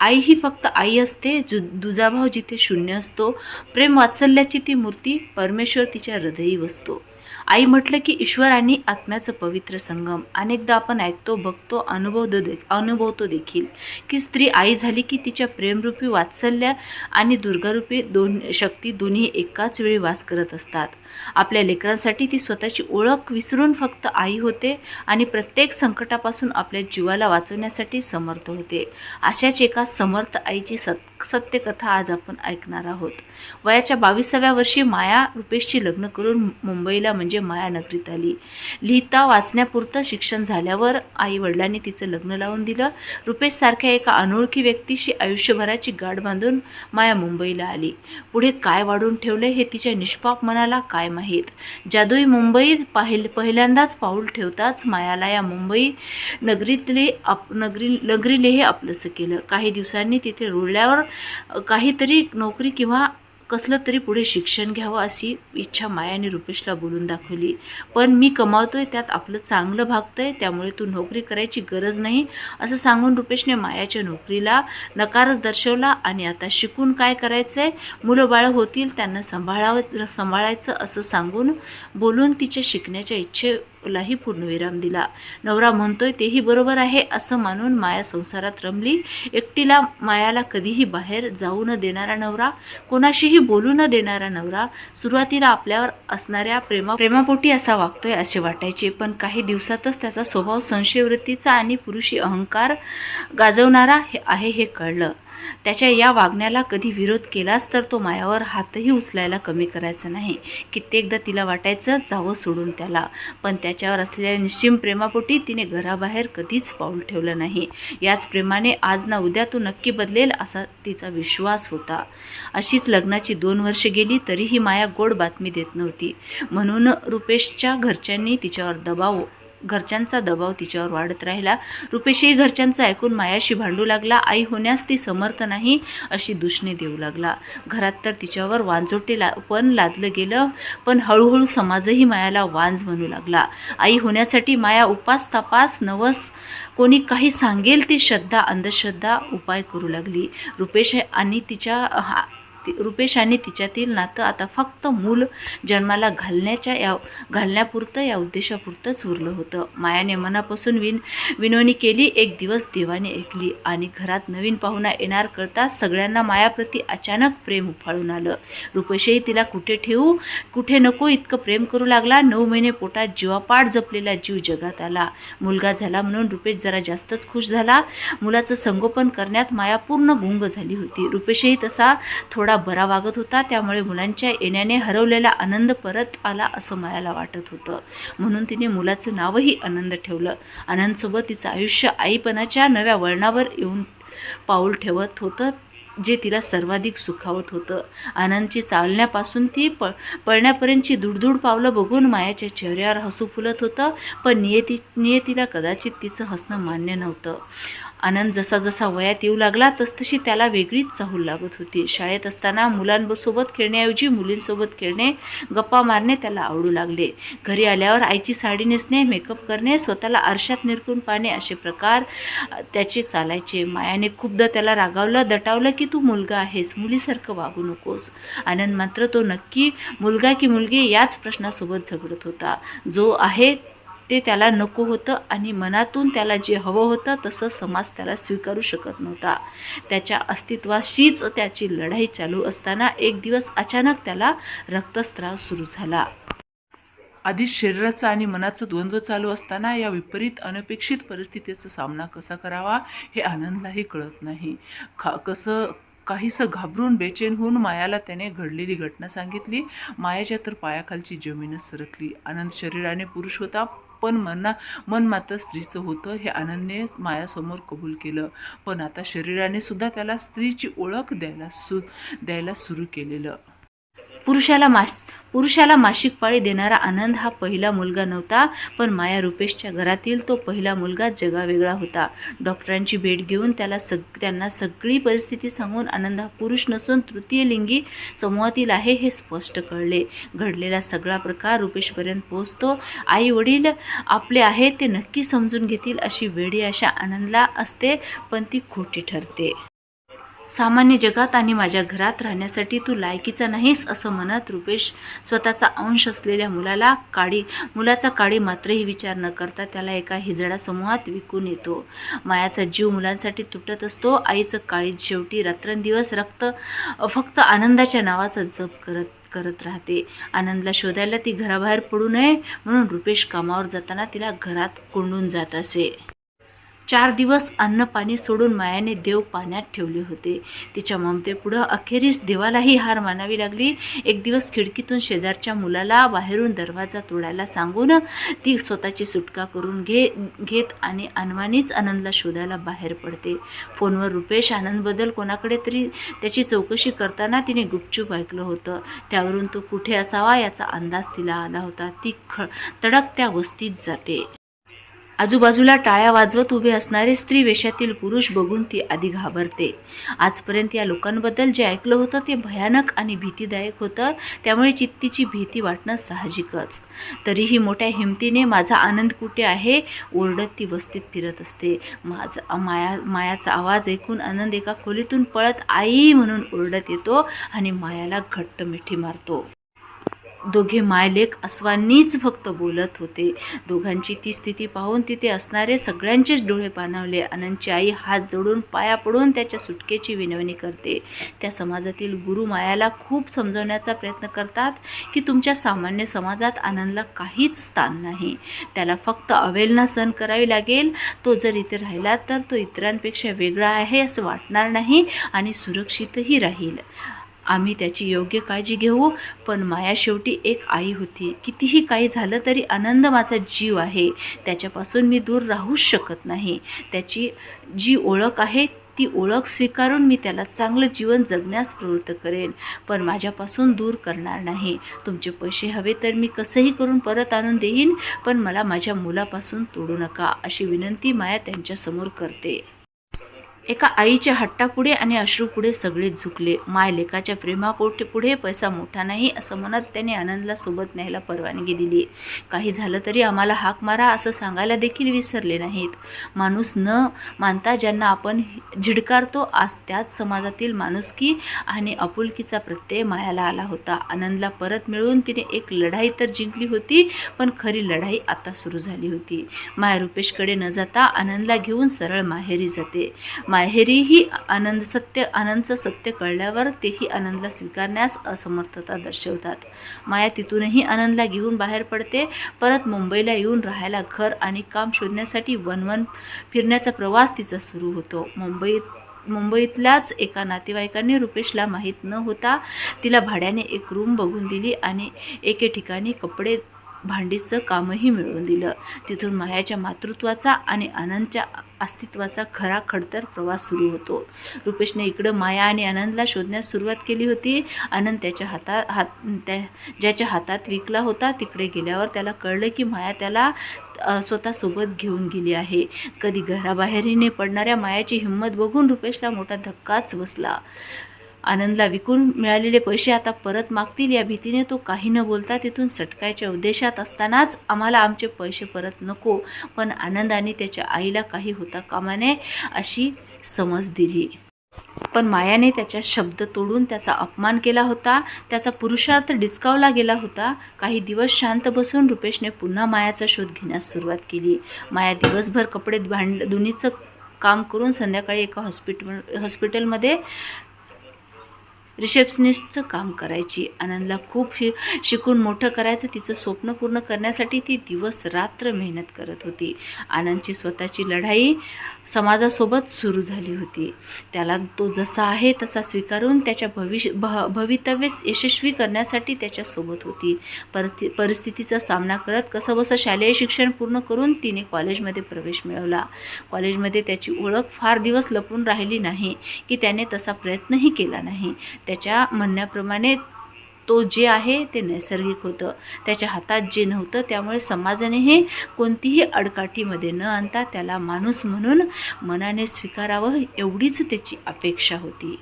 आई ही फक्त आई असते जु दुजाभाव जिथे शून्य असतो. प्रेम वात्सल्याची ती मूर्ती परमेश्वर तिच्या हृदयी वसतो. आई म्हटलं की ईश्वर आणि आत्म्याचं पवित्र संगम. अनेकदा आपण ऐकतो बघतो अनुभव दे अनुभवतो देखील की स्त्री आई झाली की तिच्या प्रेमरूपी वात्सल्य आणि दुर्गारूपी दोन शक्ती दोन्ही एकाच वेळी वास करत असतात. आपल्या लेकरांसाठी ती स्वतःची ओळख विसरून फक्त आई होते आणि प्रत्येक संकटापासून आपल्या जीवाला वाचवण्यासाठी समर्थ होते. अशाच एका समर्थ आईची सत सत्यकथा आज आपण ऐकणार आहोत. वयाच्या बावीसाव्या वर्षी माया रुपेशची लग्न करून मुंबईला म्हणजे माया नगरीत आली. लिहिता वाचण्यापुरतं शिक्षण झाल्यावर आई वडिलांनी तिचं लग्न लावून दिलं. रुपेशसारख्या एका अनोळखी व्यक्तीशी आयुष्यभराची गाठ बांधून माया मुंबईला आली. पुढे काय वाढून ठेवलं हे तिच्या निष्पाप मनाला काय माहीत? जादुई मुंबईत पाहिल पहिल्यांदाच पाऊल ठेवताच मायाला या मुंबई नगरीतले आप नगरी नगरीले हे आपलंसं केलं. काही दिवसांनी तिथे रुळल्यावर काहीतरी नोकरी किंवा कसलं तरी पुढे शिक्षण घ्यावं अशी इच्छा मायाने रुपेशला बोलून दाखवली. पण मी कमावतोय त्यात आपलं चांगलं भागतंय त्यामुळे तू नोकरी करायची गरज नाही असं सांगून रुपेशने मायाच्या नोकरीला नकारच दर्शवला आणि आता शिकून काय करायचं आहे मुलं बाळं होतील त्यांना सांभाळावं सांभाळायचं असं सांगून बोलून तिच्या शिकण्याच्या इच्छे लाही पूर्णविराम दिला. नवरा म्हणतोय तेही बरोबर आहे असं मानून माया संसारात रमली. एकटीला मायाला कधीही बाहेर जाऊ न देणारा नवरा कोणाशीही बोलू न देणारा नवरा सुरुवातीला आपल्यावर असणाऱ्या प्रेमा प्रेमापोटी असा वागतोय असे वाटायचे. पण काही दिवसातच त्याचा स्वभाव संशयवृत्तीचा आणि पुरुषी अहंकार गाजवणारा हे आहे हे कळलं. त्याच्या या वागण्याला कधी विरोध केलास तर तो मायावर हातही उचलायला कमी करायचा नाही. कित्येकदा तिला वाटायचं जावं सोडून त्याला. पण त्याच्यावर असलेल्या निश्चिम प्रेमापोटी तिने घराबाहेर कधीच पाऊल ठेवलं नाही. याच प्रेमाने आज ना उद्या तो नक्की बदलेल असा तिचा विश्वास होता. अशीच लग्नाची दोन वर्षे गेली तरीही माया गोड बातमी देत नव्हती. म्हणून रुपेशच्या घरच्यांनी तिच्यावर दबाव घरच्यांचा दबाव तिच्यावर वाढत राहिला. रुपेशही घरच्यांचं ऐकून मायाशी भांडू लागला. आई होण्यास ती समर्थ नाही अशी दुष्णे देऊ लागला. घरात तर तिच्यावर वांजोटे ला पण लादलं गेलं पण हळूहळू समाजही मायाला वांज म्हणू लागला. आई होण्यासाठी माया उपास तपास नवस कोणी काही सांगेल ती श्रद्धा अंधश्रद्धा उपाय करू लागली. रुपेश आणि तिच्या हा ती- रुपेश आणि तिच्यातील नातं आता फक्त मूल जन्माला घालण्याच्या या घालण्यापुरतं या उद्देशापुरतंच उरलं होतं. मायाने मनापासून विन विनवणी केली एक दिवस देवाने ऐकली आणि घरात नवीन पाहुणा येणार करता सगळ्यांना मायाप्रती अचानक प्रेम उफाळून आलं. रुपेशही तिला कुठे ठेवू कुठे नको इतकं प्रेम करू लागला. नऊ महिने पोटात जीवापाड जपलेला जीव जगात आला. मुलगा झाला म्हणून रुपेश जरा जास्तच खुश झाला. मुलाचं संगोपन करण्यात माया पूर्ण गुंग झाली होती. रुपेशही तसा थोडा बरा वागत होता त्यामुळे मुलांच्या येण्याने हरवलेला आनंद परत आला असं मायाला वाटत होतं. म्हणून तिने मुलाचं नावही आनंद ठेवलं. आनंदसोबत तिचं आयुष्य आईपणाच्या नव्या वळणावर येऊन पाऊल ठेवत होतं जे तिला सर्वाधिक सुखावत होतं. आनंदची चालण्यापासून ती प पळण्यापर्यंतची दुडदूड पावलं बघून मायाच्या चेहऱ्यावर हसू फुलत होतं पण नियती नियतीला कदाचित तिचं हसणं मान्य नव्हतं. आनंद जसा जसा वयात येऊ लागला तसतशी त्याला वेगळीच चाहूल लागत होती. शाळेत असताना मुलांसोबत खेळण्याऐवजी मुलींसोबत खेळणे गप्पा मारणे त्याला आवडू लागले. घरी आल्यावर आईची साडी नेसणे मेकअप करणे स्वतःला आरशात निरकून पाहणे असे प्रकार त्याचे चालायचे. मायाने खूपदा त्याला रागावलं दटावलं की तू मुलगा आहेस मुलीसारखं वागू नकोस. आनंद मात्र तो नक्की मुलगा की मुलगी याच प्रश्नासोबत झगडत होता. जो आहे ते त्याला नको होतं आणि मनातून त्याला जे हवं होतं तसं समाज त्याला स्वीकारू शकत नव्हता. त्याच्या अस्तित्वाशीच त्याची लढाई चालू असताना एक दिवस अचानक त्याला रक्तस्राव सुरू झाला. आधीच शरीराचं आणि मनाचं द्वंद्व चालू असताना या विपरीत अनपेक्षित परिस्थितीचा सामना कसा करावा हे आनंदलाही कळत नाही. खा कसं काहीसं घाबरून बेचैन होऊन मायाला त्याने घडलेली घटना सांगितली. मायाच्या तर पायाखालची जमीनच सरकली. आनंद शरीराने पुरुष होता. पण मना मन मात्र स्त्रीचं होतं हे आनंदने मायासमोर कबूल केलं. पण आता शरीराने सुद्धा त्याला स्त्रीची ओळख द्यायला सु द्यायला सुरू केलेलं. पुरुषाला मास पुरुषाला मासिक पाळी देणारा आनंद हा पहिला मुलगा नव्हता पण माया रुपेशच्या घरातील तो पहिला मुलगा जगावेगळा होता. डॉक्टरांची भेट घेऊन त्याला सग त्यांना सगळी परिस्थिती सांगून आनंद हा पुरुष नसून तृतीय लिंगी समूहातील आहे हे स्पष्ट कळले. घडलेला सगळा प्रकार रुपेशपर्यंत पोहोचतो. आई वडील आपले आहे ते नक्की समजून घेतील अशी वेडी अशा आनंदला असते पण ती खोटी ठरते. सामान्य जगात आणि माझ्या घरात राहण्यासाठी तू लायकीचा नाहीस असं म्हणत रुपेश स्वतःचा अंश असलेल्या मुलाला काडी मुलाचा काडी मात्रही विचार न करता त्याला एका हिजडा समूहात विकून येतो. मायाचा जीव मुलांसाठी तुटत असतो. आईचं काळी शेवटी रात्रंदिवस रक्त फक्त आनंदाच्या नावाचा जप करत करत राहते. आनंदला शोधायला ती घराबाहेर पडू नये म्हणून रुपेश कामावर जाताना तिला घरात कोंडून जात असे. चार दिवस अन्न पाणी सोडून मायाने देव पाण्यात ठेवले होते. तिच्या ममतेपुढं अखेरीस देवालाही हार मानावी लागली. एक दिवस खिडकीतून शेजारच्या मुलाला बाहेरून दरवाजा तोडायला सांगून ती स्वतःची सुटका करून घे घेत आणि अनवानीच आनंदला शोधायला बाहेर पडते. फोनवर रुपेश आनंदबद्दल कोणाकडे तरी त्याची चौकशी करताना तिने गुपचूप ऐकलं होतं. त्यावरून तो कुठे असावा याचा अंदाज तिला आला होता. ती ख तडक त्या वस्तीत जाते. आजूबाजूला टाळ्या वाजवत उभे असणारे स्त्री वेशातील पुरुष बघून ती आधी घाबरते. आजपर्यंत या लोकांबद्दल जे ऐकलं होतं ते भयानक आणि भीतीदायक होतं. त्यामुळे चित्तीची भीती वाटणं साहजिकच. तरीही मोठ्या हिमतीने माझा आनंद कुठे आहे? ओरडत ती वस्तीत फिरत असते. माझा माया मायाचा आवाज ऐकून आनंद एका खोलीतून पळत आई म्हणून ओरडत येतो आणि मायाला घट्ट मिठी मारतो. दोघे मायलेक अस्वांनीच फक्त बोलत होते. दोघांची ती स्थिती पाहून तिथे असणारे सगळ्यांचेच डोळे पाणावले. आनंदची आई हात जोडून पाया पडून त्याच्या सुटकेची विनवणी करते. त्या समाजातील गुरु मायाला खूप समजवण्याचा प्रयत्न करतात की तुमच्या सामान्य समाजात आनंदला काहीच स्थान नाही. त्याला फक्त अवेलना सहन करावी लागेल. तो जर इथे राहिला तर तो इतरांपेक्षा वेगळा आहे असं वाटणार नाही आणि सुरक्षितही राहील. आम्ही त्याची योग्य काळजी घेऊ पण माया शेवटी एक आई होती. कितीही काही झालं तरी आनंद माझा जीव आहे. त्याच्यापासून मी दूर राहूच शकत नाही. त्याची जी ओळख आहे ती ओळख स्वीकारून मी त्याला चांगलं जीवन जगण्यास प्रवृत्त करेन. पण माझ्यापासून दूर करणार नाही. तुमचे पैसे हवे तर मी कसंही करून परत आणून देईन पण मला माझ्या मुलापासून तोडू नका अशी विनंती माया त्यांच्यासमोर करते. एका आईच्या हट्टापुढे आणि अश्रूपुढे सगळेच झुकले. माय लेकाच्या प्रेमापोटे पुढे पैसा मोठा नाही असं म्हणत त्याने आनंदला सोबत न्यायला परवानगी दिली. काही झालं तरी आम्हाला हाक मारा असं सांगायला देखील विसरले नाहीत. माणूस न मानता ज्यांना आपण झिडकारतो आज त्याच समाजातील माणुसकी आणि आपुलकीचा प्रत्यय मायाला आला होता. आनंदला परत मिळवून तिने एक लढाई तर जिंकली होती पण खरी लढाई आता सुरू झाली होती. माया रुपेशकडे न जाता आनंदला घेऊन सरळ माहेरी जाते. बाहेरीही आनंद सत्य आनंदचं सत्य कळल्यावर तेही आनंदला स्वीकारण्यास असमर्थता दर्शवतात. माया तिथूनही आनंदला घेऊन बाहेर पडते परत मुंबईला येऊन राहायला घर आणि काम शोधण्यासाठी वनवन फिरण्याचा प्रवास तिचा सुरू होतो. मुंबईत मुंबईतल्याच एका नातेवाईकांनी रुपेशला माहीत न होता तिला भाड्याने एक रूम बघून दिली आणि एके ठिकाणी कपडे भांडीचं कामही मिळवून दिलं. तिथून मायाच्या मातृत्वाचा आणि आनंदच्या अस्तित्वाचा खरा खडतर प्रवास सुरू होतो. रुपेशने इकडं माया आणि आनंदला शोधण्यास सुरुवात केली होती. आनंद त्याच्या हातात हात त्या ज्याच्या हातात विकला होता तिकडे गेल्यावर त्याला कळलं की माया त्याला स्वतःसोबत घेऊन गेली आहे. कधी घराबाहेरीने पडणाऱ्या मायाची हिंमत बघून रुपेशला मोठा धक्काच बसला. आनंदला विकून मिळालेले पैसे आता परत मागतील या भीतीने तो काही न बोलता तिथून सटकायच्या उद्देशात असतानाच आम्हाला आमचे पैसे परत नको पण आनंदाने त्याच्या आईला काही होता कामा नये अशी समज दिली. पण मायाने त्याच्या शब्द तोडून त्याचा अपमान केला होता त्याचा पुरुषार्थ डिस्कावला गेला होता. काही दिवस शांत बसून रुपेशने पुन्हा मायाचा शोध घेण्यास सुरुवात केली. माया दिवसभर कपडे भांड दोन्हीचं काम करून संध्याकाळी एका हॉस्पिटल हॉस्पिटलमध्ये रिसेप्शनिस्टचं काम करायची. आनंदला खूप शि शिकून मोठं करायचं. तिचं स्वप्न पूर्ण करण्यासाठी ती दिवस रात्र मेहनत करत होती. आनंदची स्वतःची लढाई समाजासोबत सुरू झाली होती. त्याला तो जसा आहे तसा स्वीकारून त्याच्या भविष्य भ भवितव्य यशस्वी करण्यासाठी त्याच्यासोबत होती. परिस्थिती परिस्थितीचा सामना करत कसंबसं शालेय शिक्षण पूर्ण करून तिने कॉलेजमध्ये प्रवेश मिळवला. कॉलेजमध्ये त्याची ओळख फार दिवस लपून राहिली नाही की त्याने तसा प्रयत्नही केला नाही. त्याच्या म्हणण्याप्रमाणे तो जे आहे ते नैसर्गिक होतं. त्याच्या हातात जे नव्हतं त्यामुळे समाजानेही कोणतीही अडकाठीमध्ये न आणता त्याला माणूस म्हणून मनाने स्वीकारावं एवढीच त्याची अपेक्षा होती.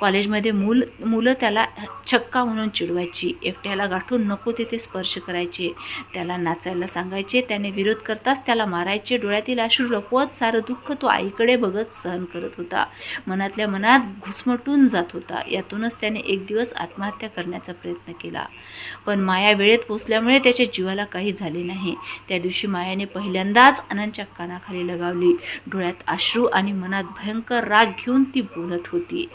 कॉलेजमध्ये मूल मुलं त्याला छक्का म्हणून चिडवायची. एकट्याला गाठून नको तेथे स्पर्श करायचे. त्याला नाचायला सांगायचे. त्याने विरोध करताच त्याला मारायचे. डोळ्यातील अश्रू लपवत सारं दुःख तो आईकडे बघत सहन करत होता. मनातल्या मनात घुसमटून जात होता. यातूनच त्याने एक दिवस आत्महत्या करण्याचा प्रयत्न केला. पण माया वेळेत पोचल्यामुळे त्याच्या जीवाला काही झाले नाही. त्या दिवशी मायाने पहिल्यांदाच आनंदच्या कानाखाली लगावली. डोळ्यात अश्रू आणि मनात भयंकर राग घेऊन ती बोलत होती.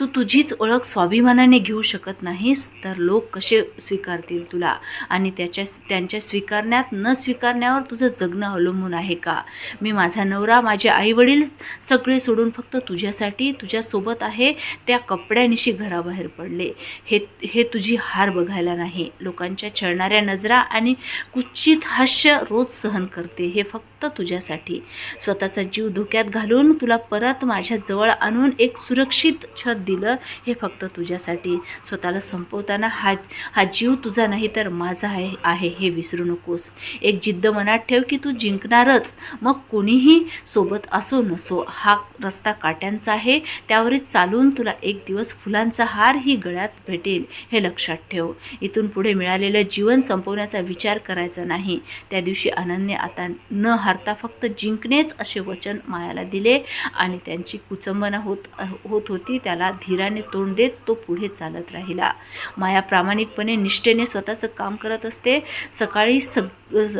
तू तुझीच ओळख स्वाभिमानाने घेऊ शकत नाहीस तर लोक कसे स्वीकारतील तुला? आणि त्याच्या त्यांच्या स्वीकारण्यात न स्वीकारण्यावर तुझं जगणं अवलंबून आहे का? मी माझा नवरा माझे आईवडील सगळे सोडून फक्त तुझ्यासाठी तुझ्यासोबत आहे त्या कपड्यानिशी घराबाहेर पडले. हे हे तुझी हार बघायला नाही. लोकांच्या छळणाऱ्या नजरा आणि कुचित हास्य रोज सहन करते. हे फक्त तुझ्यासाठी. स्वतःचा जीव धोक्यात घालून तुला परत माझ्या जवळ आणून एक सुरक्षित छत दिलं हे फक्त तुझ्यासाठी स्वतःला संपवताना हा हा जीव तुझा नाही तर माझा आहे आहे हे विसरू नकोस. एक जिद्द मनात ठेव की तू जिंकणारच. मग कोणीही सोबत असो नसो हा रस्ता काट्यांचा आहे. त्यावरच चालून तुला एक दिवस फुलांचा हार ही गळ्यात भेटेल हे लक्षात ठेव. इथून पुढे मिळालेलं जीवन संपवण्याचा विचार करायचा नाही. त्या दिवशी अनन्य आता न हारता फक्त जिंकणेच असे वचन मायाला दिले आणि त्यांची कुचंबना होत होत होती त्याला धीराने तोंड देत तो पुढे चालत राहिला. माया प्रामाणिकपणे निष्ठेने स्वतःचं काम करत असते. सकाळी सग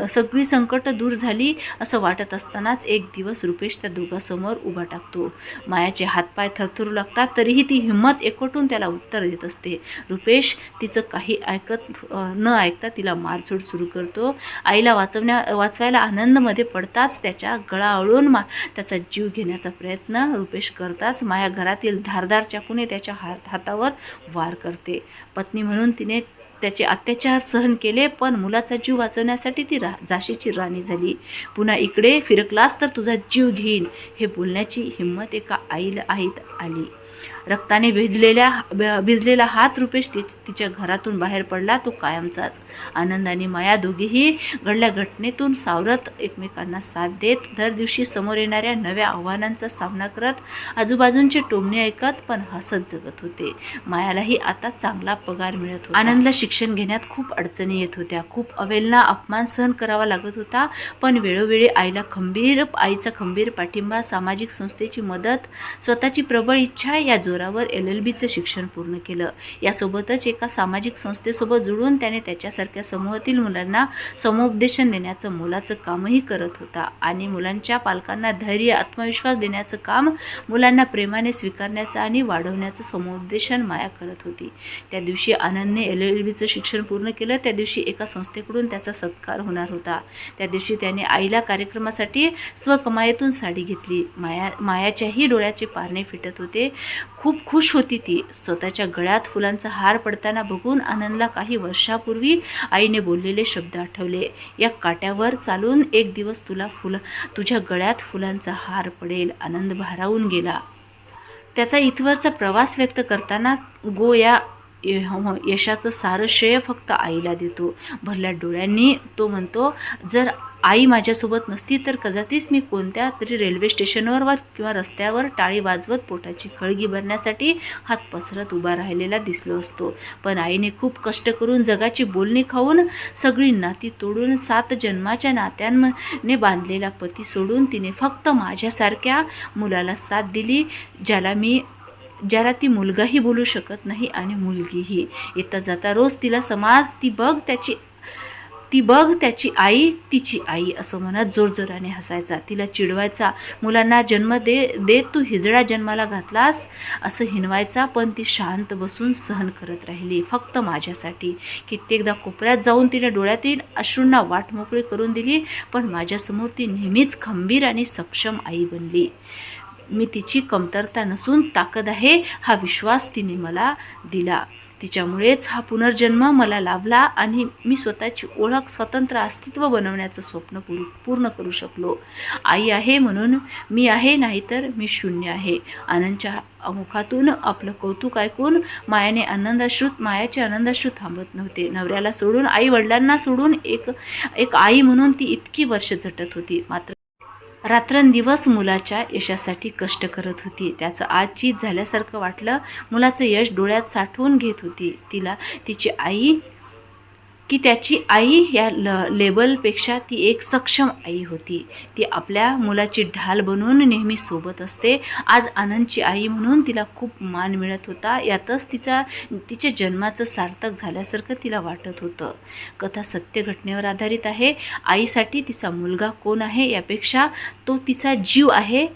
सगळी संकटं दूर झाली असं वाटत असतानाच एक दिवस रुपेश त्या दोघांसमोर उभा टाकतो. मायाचे हातपाय थरथरू लागतात तरीही ती हिंमत एकवटून त्याला उत्तर देत असते. रुपेश तिचं काही ऐकत न ऐकता तिला मारझोड सुरू करतो. आईला वाचवण्या वाचवायला आनंदमध्ये पडताच त्याच्या गळा आवळून मा त्याचा जीव घेण्याचा प्रयत्न रुपेश करताच माया घरातील धारदारच्या चाकूने त्याच्या हात हातावर वार करते. पत्नी म्हणून तिने त्याचे अत्याचार सहन केले पण मुलाचा जीव वाचवण्यासाठी ती रा झाशीची राणी झाली. पुन्हा इकडे फिरकलास तर तुझा जीव घेईन हे बोलण्याची हिंमत एका आईला आईत आली. रक्ताने भिजलेल्या ब- भिजलेला हात रुपेश ति तिच्या घरातून बाहेर पडला. तो कायमचाच आनंद आणि माया दोघीही घडल्या घटनेतून सावरत एकमेकांना साथ देत दर दिवशी समोर येणाऱ्या नव्या आव्हानांचा सामना करत आजूबाजूंचे टोमणे ऐकत पण हसत जगत होते. मायालाही आता चांगला पगार मिळत होता. आनंदला शिक्षण घेण्यात खूप अडचणी येत होत्या. खूप अवेलना अपमान सहन करावा लागत होता. पण वेळोवेळी आईला खंबीर आईचा खंबीर पाठिंबा सामाजिक संस्थेची मदत स्वतःची प्रबळ इच्छा या जोरावर एल एल बीचं शिक्षण पूर्ण केलं. यासोबतच एका सामाजिक संस्थेसोबत जुळून त्याने त्याच्यासारख्या समूहातील मुलांना समुपदेशन देण्याचं मोलाचं कामही करत होता. आणि मुलांच्या पालकांना धैर्य आत्मविश्वास देण्याचं काम मुलांना प्रेमाने स्वीकारण्याचं आणि वाढवण्याचं समुपदेशन माया करत होती. त्या दिवशी आनंदने एल एल बीचं शिक्षण पूर्ण केलं. त्या दिवशी एका संस्थेकडून त्याचा सत्कार होणार होता. त्या दिवशी त्याने आईला कार्यक्रमासाठी स्वकमायेतून साडी घेतली. माया मायाच्याही डोळ्याचे पारणे फिटत होते. खूप खुश होती ती. स्वतःच्या गळ्यात फुलांचा हार पडताना बघून आनंदला काही वर्षापूर्वी आईने बोललेले शब्द आठवले. या काट्यावर चालून एक दिवस तुला फुलं तुझ्या गळ्यात फुलांचा हार पडेल आनंद भारावून गेला. त्याचा इथवरचा प्रवास व्यक्त करताना गो या हो, यशाचं सारं श्रेय फक्त आईला देतो. भरल्या डोळ्यांनी तो म्हणतो जर आई माझ्यासोबत नसती तर कदाचित मी कोणत्या तरी रेल्वे स्टेशनवर वर किंवा रस्त्यावर टाळी वाजवत पोटाची खळगी भरण्यासाठी हात पसरत उभा राहिलेला दिसलो असतो. पण आईने खूप कष्ट करून जगाची बोलणी खाऊन सगळी नाती तोडून सात जन्माच्या नात्यांने बांधलेला पती सोडून तिने फक्त माझ्यासारख्या मुलाला साथ दिली ज्याला मी ज्याला ती मुलगाही बोलू शकत नाही आणि मुलगीही. येता जाता रोज तिला समाज ती बघ त्याची ती बघ त्याची आई तिची आई असं म्हणत जोरजोराने हसायचा. तिला चिडवायचा मुलांना जन्म दे दे तू हिजडा जन्माला घातलास असं हिनवायचा पण ती शांत बसून सहन करत राहिली. फक्त माझ्यासाठी. कित्येकदा कोपऱ्यात जाऊन तिने डोळ्यातील अश्रूंना वाट मोकळी करून दिली पण माझ्यासमोर ती नेहमीच खंबीर आणि सक्षम आई बनली. मी तिची कमतरता नसून ताकद आहे हा विश्वास तिने मला दिला. तिच्यामुळेच हा पुनर्जन्म मला लाभला आणि मी स्वतःची ओळख स्वतंत्र अस्तित्व बनवण्याचं स्वप्न पूर पूर्ण करू शकलो. आई आहे म्हणून मी आहे नाहीतर मी शून्य आहे. आनंदच्या मुखातून आपलं कौतुक ऐकून मायाने आनंदाश्रुत मायाचे आनंदाश्रू थांबत नव्हते. नवऱ्याला सोडून आई वडिलांना सोडून एक एक आई म्हणून ती इतकी वर्ष झटत होती. मात्र रात्रंदिवस मुलाच्या यशासाठी कष्ट करत होती. त्याचं आज चीज झाल्यासारखं वाटलं. मुलाचं यश डोळ्यात साठवून घेत होती. तिला तिची आई की त्याची आई या ल लेबलपेक्षा ती एक सक्षम आई होती. ती आपल्या मुलाची ढाल बनवून नेहमी सोबत असते. आज आनंदची आई म्हणून तिला खूप मान मिळत होता. यातच तिचा तिच्या जन्माचं सार्थक झाल्यासारखं तिला वाटत होतं. कथा सत्य घटनेवर आधारित आहे. आईसाठी तिचा मुलगा कोण आहे यापेक्षा तो तिचा जीव आहे.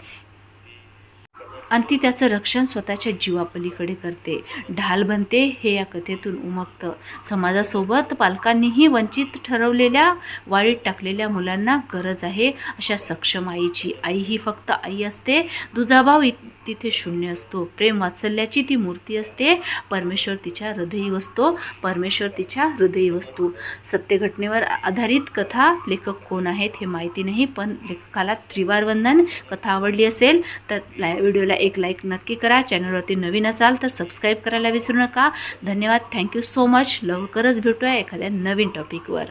आणि ती त्याचं रक्षण स्वतःच्या जीवापलीकडे करते. ढाल बनते हे या कथेतून उमगतं. समाजासोबत पालकांनीही वंचित ठरवलेल्या वाळीत टाकलेल्या मुलांना गरज आहे अशा सक्षम आईची. आई ही फक्त आई असते. दुजाभाव इत- तिथे शून्य असतो. प्रेम वात्सल्याची ती मूर्ती असते. परमेश्वर तिच्या हृदयी वसतो. परमेश्वर तिच्या हृदयी वस्तू. सत्यघटनेवर आधारित कथा लेखक कोण आहेत हे माहिती नाही पण लेखकाला त्रिवार वंदन कथा आवडली असेल तर लाय व्हिडिओला एक लाईक नक्की करा. चॅनलवरती नवीन असाल तर सबस्क्राईब करायला विसरू नका. धन्यवाद. थँक्यू सो मच लवकरच भेटूया एखाद्या नवीन टॉपिकवर